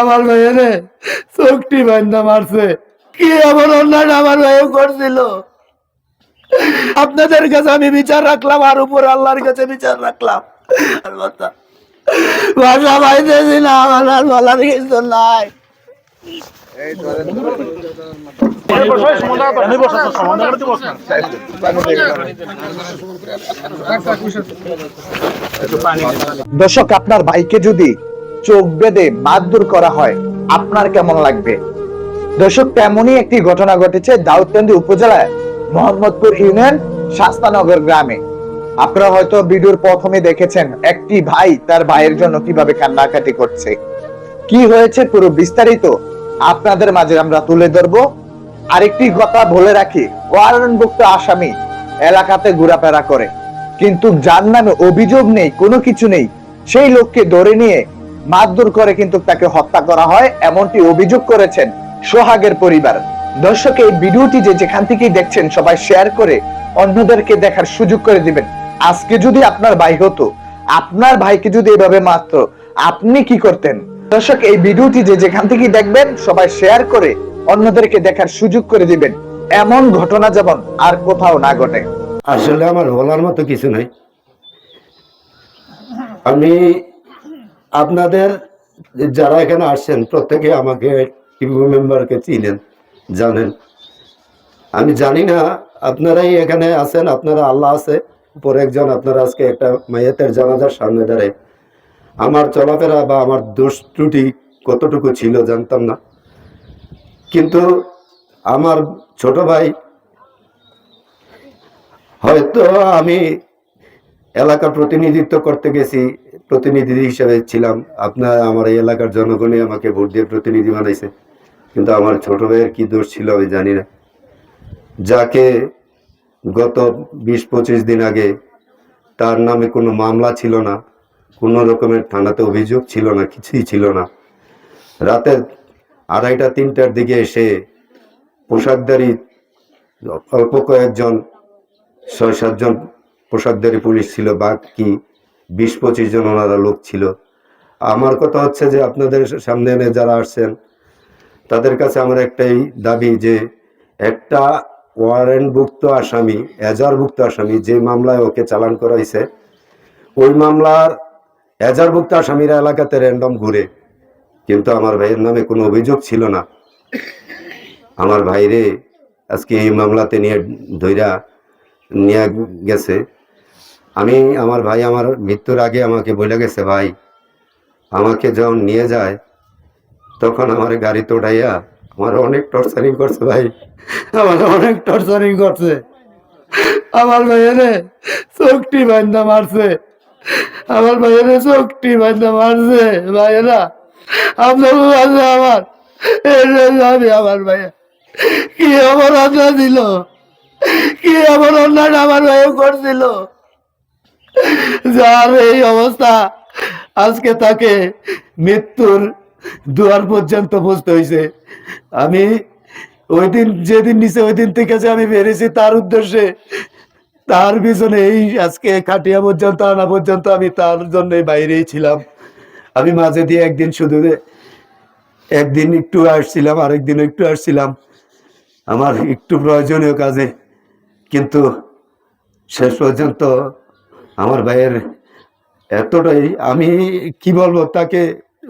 আমার ভাইয়েরে চোখটি বান্ধা মারছে। কি এমন অন্যায় আমার ভাইও করছিল? আপনাদের কাছে আমি বিচার রাখলাম, আর উপর আল্লাহর কাছে বিচার রাখলাম। ভাষা পাইতেছি না, আমার আর বলার কিছু নাই। দর্শক, আপনার ভাইকে যদি চোখ বেঁধে মারধর করা হয়। আপনার কেমন লাগবে? দর্শক, তেমনই একটি ঘটনা ঘটেছে দাউদকান্দি উপজেলায়, মোহাম্মদপুর ইউনিয়ন শাস্তানগর গ্রামে। আপনারা হয়তো ভিডিওর প্রথমে দেখেছেন একটি ভাই তার ভাইয়ের জন্য কীভাবে কান্নাকাটি করছে। কি হয়েছে পুরো বিস্তারিত আপনাদের মাঝে আমরা তুলে ধরবো। আরেকটি কথা বলে রাখি ওয়ারেন্টভুক্ত আসামি এলাকাতে ঘোরাফেরা করে। কিন্তু যার নামে অভিযোগ নেই, কোনো কিছু নেই, সেই লোককে ধরে নিয়ে মারধর করে কিন্তু তাকে হত্যা করা হয়, এমনটি অভিযোগ করেছেন সোহাগের পরিবার। দর্শক, এই ভিডিওটি যে যেখান থেকেই দেখছেন, সবাই শেয়ার করে অন্যদেরকে দেখার সুযোগ করে দিবেন। আজকে যদি আপনার ভাই হতো, আপনার ভাইকে যদি এভাবে মারতো, আপনি কি করতেন? দর্শক, এই ভিডিওটি যে যেখান থেকেই দেখবেন, সবাই শেয়ার করে অন্যদেরকে দেখার সুযোগ করে দিবেন। এমন ঘটনা যেমন আর কোথাও না ঘটে। আসলে আমার বলার মতো কিছু নাই। আমি আপনাদের যারা এখানে আসছেন, প্রত্যেকে আমাকে টিভি মেম্বারকে চিনেন, জানেন। আমি জানি না আপনারাই এখানে আছেন, আপনারা আল্লাহ আছে, উপর একজন আপনারা আজকে একটা মাইয়াতের জানাজার সামনে দাঁড়ায়। আমার চলাফেরা বা আমার দোষ ত্রুটি কতটুকু ছিল জানতাম না। কিন্তু আমার ছোট ভাই, হয়তো আমি এলাকার প্রতিনিধিত্ব করতে গেছি, প্রতিনিধি হিসেবে ছিলাম। আপনার আমার এই এলাকার জনগণই আমাকে ভোট দিয়ে প্রতিনিধি বানাইছে। কিন্তু আমার ছোট ভাইয়ের কি দোষ ছিল আমি জানি না। যাকে গত বিশ পঁচিশ দিন আগে তার নামে কোনো মামলা ছিল না, কোনো রকমের থানাতে অভিযোগ ছিল না, কিছুই ছিল না। রাতে আড়াইটা, তিনটার দিকে এসে পোশাকদারি অল্প কয়েকজন, ছয় সাতজন পোশাকধারী পুলিশ ছিল বাকি বিশ পঁচিশ জন ওনারা লোক ছিল। আমার কথা হচ্ছে যে আপনাদের সামনে এনে যারা আসছেন, তাদের কাছে আমার একটাই দাবি যে একটা ওয়ারেন্টভুক্ত আসামি এজারভুক্ত আসামি যে মামলায় ওকে চালান করা হয়েছে ওই মামলার এজারভুক্ত আসামিরা এলাকাতে র্যান্ডম ঘুরে। কিন্তু আমার ভাইয়ের নামে কোনো অভিযোগ ছিল না। আমার ভাইরে আজকে এই মামলাতে নিয়ে ধৈরা নিয়ে গেছে। আমি আমার ভাই আমার মৃত্যুর আগে আমাকে বলে গেছে, ভাই, আমাকে যখন নিয়ে যায়, তখন আমার গাড়িতে উঠাইয়া আমার অনেক টর্চারিং করছে, ভাই। আমার অনেক টর্চারিং করছে। আমার ভাইয়েরে চোখটি বান্ধা মারছে। আমার ভাইয়েরে চোখটি বান্ধা মারছে, ভাইয়েরা। আপনার আমার। আমি আমার ভাইয়া। কি আমার অপরাধ দিল? কি এমন অন্যায় আমার ভাইও করছিল? যার এই অবস্থা, আজকে তাকে মৃত্যুর দুয়ার পর্যন্ত পৌঁছতে হয়েছে আমি ওই দিন যেদিন নিচে ওই দিন থেকে যে আমি বেরিয়েছি, তার উদ্দেশ্যে, তার পিছনে এই আজকে খাটিয়া পর্যন্ত, আনা পর্যন্ত আমি তার জন্য বাইরেই ছিলাম। আমি মাঝে দিয়ে একদিন শুধু একদিন একটু আসছিলাম, আরেকদিন একটু আসছিলাম। আমার একটু প্রয়োজনীয় কাজে, কিন্তু শেষ পর্যন্ত আমার ভাইয়ের এতটাই, আমি কি বলব, তাকে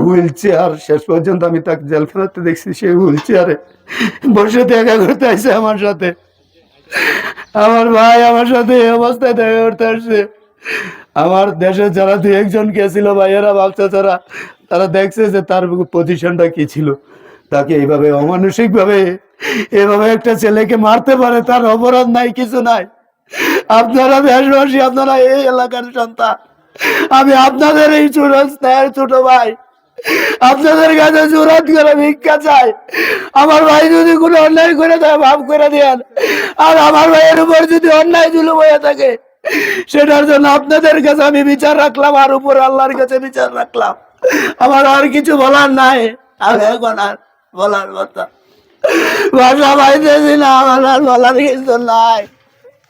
হুইল চেয়ার, শেষ পর্যন্ত আমি তাকে জেলখানাতে দেখছি, সে হুইল চেয়ারে বসে দেখা করতে আসছে আমার সাথে। আমার ভাই আমার সাথে এই অবস্থায় দেখা করতে আসছে। আমার দেশে যারা দু একজন গেছিল, ভাইয়েরা বাচ্চা যারা তারা দেখছে যে তার পজিশনটা কি ছিল। তাকে এইভাবে অমানসিক ভাবে এভাবে একটা ছেলেকে মারতে পারে, তার অপরাধ নাই, কিছু নাই। আপনারা দেশবাসী আপনারা এই এলাকার সন্তান। আমি আপনাদের এই ছোট ছোট ভাই, আপনাদের কাছে জোরাত করে ভিক্ষা চাই। আমার ভাই যদি কোনো অন্যায় করে দেয় ভাব করে দেন আর আমার ভাইয়ের উপর যদি অন্যায় জুলুম হয়ে থাকে, সেটার জন্য আপনাদের কাছে আমি বিচার রাখলাম, আর উপর আল্লাহর কাছে বিচার রাখলাম। আমার আর কিছু বলার নাই। আমি এখন আর বলার কথা। ভাষা পাইতেছি না আমার আর বলার কিছু নাই।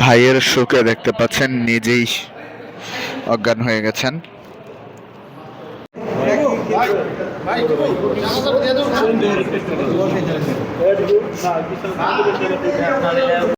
ভাইয়ের শোকে দেখতে পাচ্ছেন নিজেই অজ্ঞান হয়ে গেছেন।